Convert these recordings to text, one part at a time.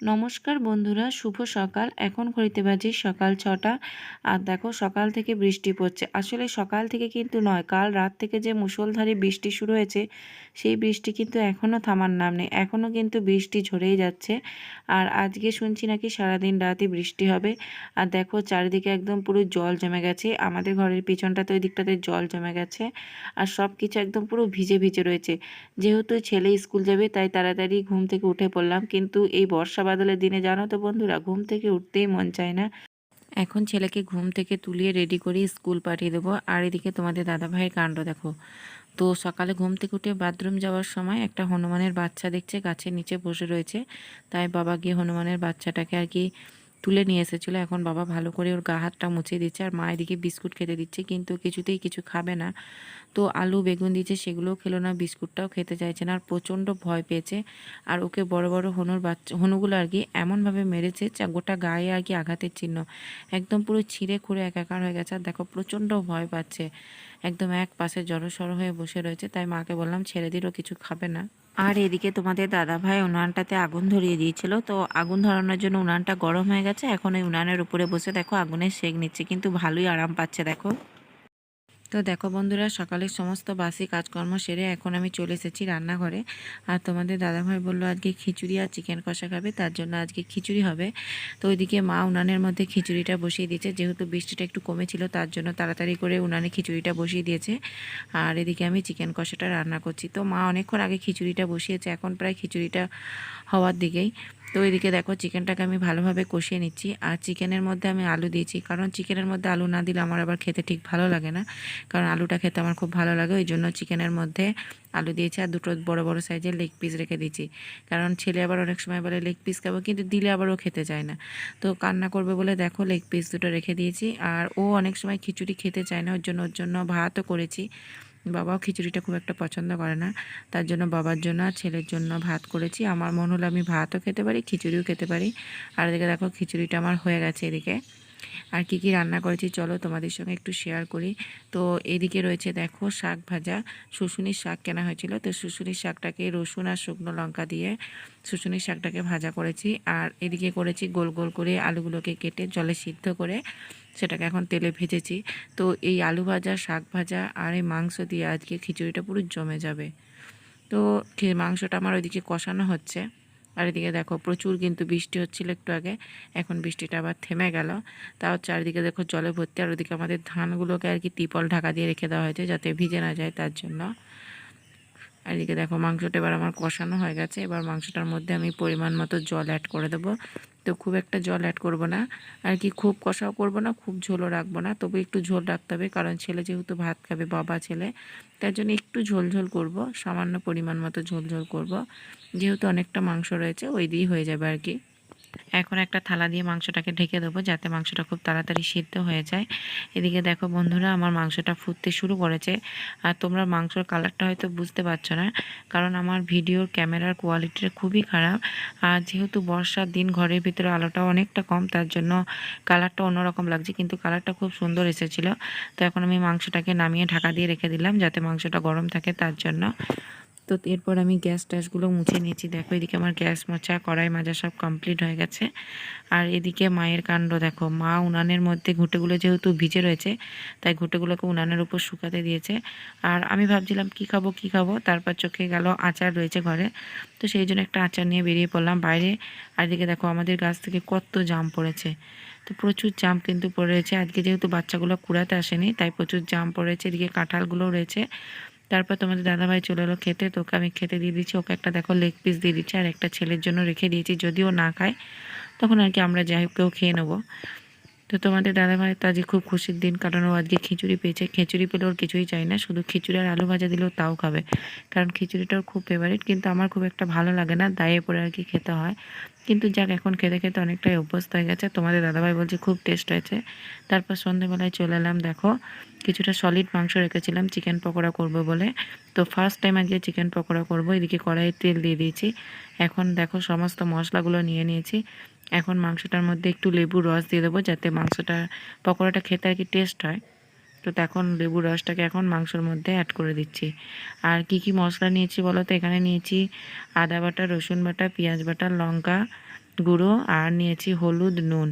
নমস্কার বন্ধুরা, শুভ সকাল। এখন ঘড়িতে বাজে সকাল ছটা। আর দেখো, সকাল থেকে বৃষ্টি পড়ছে। আসলে সকাল থেকে কিন্তু নয়, কাল রাত থেকে যে মুষলধারে বৃষ্টি শুরু হয়েছে, সেই বৃষ্টি কিন্তু এখনও থামার নাম নেই। এখনও কিন্তু বৃষ্টি ঝরেই যাচ্ছে। আর আজকে শুনছি নাকি সারাদিন রাতই বৃষ্টি হবে। আর দেখো, চারিদিকে একদম পুরো জল জমে গেছে। আমাদের ঘরের পিছনটাতে ওই দিকটাতে জল জমে গেছে। আর সব কিছু একদম পুরো ভিজে ভিজে রয়েছে। যেহেতু ছেলে স্কুল যাবে, তাই তাড়াতাড়ি ঘুম থেকে উঠে পড়লাম। কিন্তু এই বর্ষা বাদলের দিনে জানো তো বন্ধুরা, ঘুম থেকে উঠতেই মন চায় না। এখন ছেলেকে ঘুম থেকে তুলিয়ে রেডি করে স্কুল পাঠিয়ে দেবো। আর এদিকে তোমাদের দাদা ভাইয়ের কাণ্ড দেখো। তো সকালে ঘুম থেকে উঠে বাথরুম যাওয়ার সময় একটা হনুমানের বাচ্চা দেখছে, গাছের নিচে বসে রয়েছে। তাই বাবা গিয়ে হনুমানের বাচ্চাটাকে আর কি তুলে নিয়ে এসেছিল। এখন বাবা ভালো করে ওর গা হাতটা মুছে দিচ্ছে আর মা এদিকে বিস্কুট খেতে দিচ্ছে, কিন্তু কিছুতেই কিছু খাবে না। তো আলু, বেগুন দিয়েছে, সেগুলোও খেলো না, বিস্কুটটাও খেতে চাইছে না, আর প্রচণ্ড ভয় পেয়েছে। আর ওকে বড় বড় হনুর বাচ্চা হনুগুলো আর কি এমনভাবে মেরেছে যা গোটা গায়ে আর কি আঘাতের চিহ্ন। একদম পুরো ছিঁড়ে খুঁড়ে একাকার হয়ে গেছে আর দেখো প্রচণ্ড ভয় পাচ্ছে। একদম এক পাশে জড়সড় হয়ে বসে রয়েছে, তাই মাকে বললাম, ছেড়ে দিলেও কিছু খাবে না। আর এদিকে তোমাদের দাদা ভাই উনানটাতে আগুন ধরিয়ে দিয়েছিল, তো আগুন ধরানোর জন্য উনানটা গরম হয়ে গেছে, এখন ওই উনানের উপরে বসে দেখো আগুনের সেক নিচ্ছে, কিন্তু ভালোই আরাম পাচ্ছে, দেখো। তো দেখো বন্ধুরা সকালের সমস্ত বাসি কাজকর্ম সেরে এখন আমি চলে এসেছি রান্নাঘরে। আর তোমাদের দাদাভাই বলল আজকে খিচুড়ি আর চিকেন কষা খাবে, তার জন্য আজকে খিচুড়ি হবে। তো ওইদিকে মা উনানের মধ্যে খিচুড়িটা বসিয়ে দিয়েছে, যেহেতু বৃষ্টিটা একটু কমেছিল, তার জন্য তাড়াতাড়ি করে উনানে খিচুড়িটা বসিয়ে দিয়েছে। আর এদিকে আমি চিকেন কষাটা রান্না করছি। তো মা অনেকক্ষণ আগে খিচুড়িটা বসিয়েছে, এখন প্রায় খিচুড়িটা হওয়ার দিকেই। তো এদিকে দেখো চিকেনটাকে আমি ভালোভাবে কষিয়ে নিচ্ছি। আর চিকেনের মধ্যে আমি আলু দিয়েছি। কারণ চিকেনের মধ্যে আলু না দিলে আমার আবার খেতে ঠিক ভালো লাগে না। কারণ আলুটা খেতে আমার খুব ভালো লাগে। ওই জন্য চিকেনের মধ্যে আলু দিয়েছি আর দুটো বড় বড় সাইজের লেগ পিস রেখে দিয়েছি। কারণ ছেলে আবার অনেক সময় বলে লেগ পিস খাব, কিন্তু দিলে আবারও খেতে চায় না। তো কান্না করবে বলে দেখো লেগ পিস দুটো রেখে দিয়েছি। আর ও অনেক সময় খিচুড়ি খেতে চায় না, ওর জন্য ওর জন্য ভাতও করেছি। বাবাও খিচুড়িটা খুব একটা পছন্দ করে না। তার জন্য বাবার জন্য আর ছেলের জন্য ভাত করেছি। আমার মন হলো আমি ভাতও খেতে পারি, খিচুড়িও খেতে পারি। আর এদিকে দেখো খিচুড়িটা আমার হয়ে গেছে এদিকে। আর কি কি রান্না করেছি চলো তোমাদের সঙ্গে একটু শেয়ার করি। তো এদিকে রয়েছে দেখো শাক ভাজা, শুশুনির শাক কেনা হয়েছিল। তো শুশুনির শাকটাকে রসুন আর শুকনো লঙ্কা দিয়ে শুশুনির শাকটাকে ভাজা করেছি। আর এদিকে করেছি গোল গোল করে আলুগুলোকে কেটে জলে সিদ্ধ করে সেটাকে এখন তেলে ভেজেছি। তো এই আলু ভাজা, শাক ভাজা আর এই মাংস দিয়ে আজকে খিচুড়িটা পুরো জমে যাবে। তো মাংসটা আমার ওইদিকে কষানো হচ্ছে। আর এদিকে দেখো প্রচুর কিন্তু বৃষ্টি হচ্ছিল একটু আগে, এখন বৃষ্টিটা আবার থেমে গেল। তাও চারিদিকে দেখো জলে ভর্তি, আর ওদিকে আমাদের ধানগুলোকে আর কি টিপল ঢাকা দিয়ে রেখে দেওয়া হয়েছে যাতে ভিজে না যায় তার জন্য। আর এদিকে দেখো মাংসটা এবার আমার কষানো হয়ে গেছে। এবার মাংসটার মধ্যে আমি পরিমাণ মতো জল অ্যাড করে দেবো। তো খুব একটা জল অ্যাড করব না। আর কি খুব কষাও করব না, খুব ঝোলও রাখব না। তবু একটু ঝোল রাখতে হবে, কারণ ছেলে যেহেতু ভাত খাবে, বাবা ছেলে, তার জন্য একটু ঝোলঝোল ঝোল করব, সামান্য পরিমাণ মতো ঝোলঝোল ঝোল করব। যেহেতু অনেকটা মাংস রয়েছে, ওই দিয়েই হয়ে যাবে আর কি। এখন একটা থালা দিয়ে মাংসটাকে ঢেকে দেবো, যাতে মাংসটা খুব তাড়াতাড়ি সিদ্ধ হয়ে যায়। এদিকে দেখো বন্ধুরা, আমার মাংসটা ফুটতে শুরু করেছে। আর তোমরা মাংসর কালারটা হয়তো বুঝতে পারছ না, কারণ আমার ভিডিওর ক্যামেরার কোয়ালিটিটা খুবই খারাপ। আর যেহেতু বর্ষার দিন, ঘরের ভিতরে আলোটা অনেকটা কম, তার জন্য কালারটা অন্যরকম লাগছে, কিন্তু কালারটা খুব সুন্দর এসেছিল। তো এখন আমি মাংসটাকে নামিয়ে ঢাকা দিয়ে রেখে দিলাম, যাতে মাংসটা গরম থাকে, তার জন্য তো এরপর আমি গ্যাস ট্যাসগুলো মুছে নিয়েছি। দেখো, এদিকে আমার গ্যাস মোছা, কড়াই মাজা সব কমপ্লিট হয়ে গেছে। আর এদিকে মায়ের কাণ্ড, দেখো, মা উনানের মধ্যে ঘুঁটেগুলো যেহেতু ভিজে রয়েছে, তাই ঘুঁটেগুলোকে উনানের উপর শুকাতে দিয়েছে। আর আমি ভাবছিলাম, কি খাব কি খাব? তারপর চোখে গেল আচার রয়েছে ঘরে। তো সেই জন্য একটা আচার নিয়ে বেরিয়ে পড়লাম বাইরে। আর এদিকে দেখো, আমাদের গাছ থেকে কত জাম পড়েছে। তো প্রচুর জাম কিন্তু পড়ে রয়েছে আজকে যেহেতু বাচ্চাগুলো কুড়াতে আসেনি, তাই প্রচুর জাম পড়েছে। এদিকে কাঁঠালগুলোও রয়েছে। তারপর তোমাদের দাদাভাই চলে এলো খেতে। তোকে আমি খেতে দিয়ে দিচ্ছি ওকে একটা দেখো লেগ পিস দিয়ে দিচ্ছি, আর একটা ছেলের জন্য রেখে দিয়েছি। যদিও না খায়, তখন আর কি আমরা যাই হোক, কেউ খেয়ে নেব। তো তোমাদের দাদাভাই তো আজকে খুব খুশির দিন, কারণ ও আজকে খিচুড়ি পেয়েছে। খিচুড়ি পেলে ওর কিছুই চাই না, শুধু খিচুড়ি আর আলু ভাজা দিলেও তাও খাবে। কারণ খিচুড়িটা ওর খুব ফেভারিট কিন্তু আমার খুব একটা ভালো লাগে না, দায়ে পরে আর কি খেতে হয়। কিন্তু যাক, এখন খেতে খেতে অনেকটাই অভ্যস্ত হয়ে গেছে। তোমাদের দাদাভাই বলছে খুব টেস্ট হয়েছে। তারপর সন্ধেবেলায় চলে এলাম, দেখো কিছুটা সলিড মাংস রেখেছিলাম চিকেন পকোড়া করব বলে। তো ফার্স্ট টাইম আজকে চিকেন পকোড়া করব, এদিকে কড়াইয়ে তেল দিয়ে দিয়েছি। এখন দেখো সমস্ত মশলাগুলো নিয়ে নিয়েছি। এখন মাংসটার মধ্যে একটু লেবুর রস দিয়ে দেবো, যাতে মাংসটা, পকোড়াটা খেতে আর কি টেস্ট হয়। তো এখন লেবুর রসটাকে এখন মাংসর মধ্যে অ্যাড করে দিচ্ছি। আর কি কি মশলা নিয়েছি বলো তো? এখানে নিয়েছি আদা বাটা, রসুন বাটা, পেঁয়াজ বাটা, লঙ্কা গুঁড়ো, আর নিয়েছি হলুদ, নুন।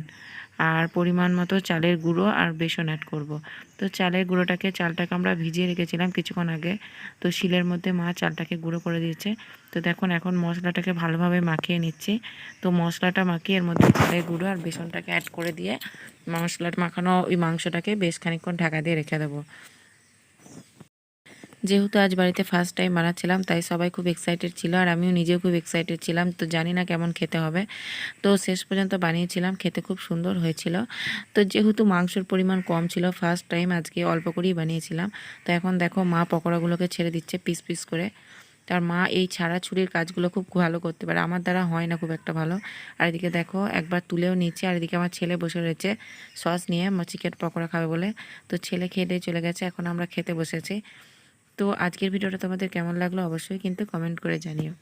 আর পরিমাণ মতো চালের গুঁড়ো আর বেসন অ্যাড করব। তো চালের গুঁড়োটাকে চালটাকে আমরা ভিজিয়ে রেখেছিলাম কিছুক্ষণ আগে। তো শিলের মধ্যে মা চালটাকে গুঁড়ো করে দিয়েছে। তো দেখুন, এখন মশলাটাকে ভালোভাবে মাখিয়ে নিচ্ছি। তো মশলাটা মাখিয়ে এর মধ্যে চালের গুঁড়ো আর বেসনটাকে অ্যাড করে দিয়ে মশলাটা মাখানো ওই মাংসটাকে বেশ খানিকক্ষণ ঢাকা দিয়ে রেখে দেবো। যেহেতু আজ বাড়িতে ফার্স্ট টাইম বানাচ্ছিলাম তাই সবাই খুব এক্সাইটেড ছিল আর আমিও নিজেও খুব এক্সাইটেড ছিলাম। তো জানি না কেমন খেতে হবে। তো শেষ পর্যন্ত বানিয়েছিলাম, খেতে খুব সুন্দর হয়েছিল। তো যেহেতু মাংসর পরিমাণ কম ছিল ফার্স্ট টাইম আজকে অল্প করেই বানিয়েছিলাম। তো এখন দেখো মা পকোড়াগুলোকে ছেড়ে দিচ্ছে পিস পিস করে। তার মা এই ছাড়া ছুরির কাজগুলো খুব ভালো করতে পারে। আমার দ্বারা হয় না খুব একটা ভালো। আর এদিকে দেখো একবার তুলেও নিচ্ছে, আর এদিকে আমার ছেলে বসে রয়েছে সস নিয়ে চিকেন পকোড়া খাবে বলে। তো ছেলে খেয়ে দিয়ে চলে গেছে, এখন আমরা খেতে বসেছি। তো আজকের ভিডিওটা তোমাদের কেমন লাগল অবশ্যই কিন্তু কমেন্ট করে জানিও।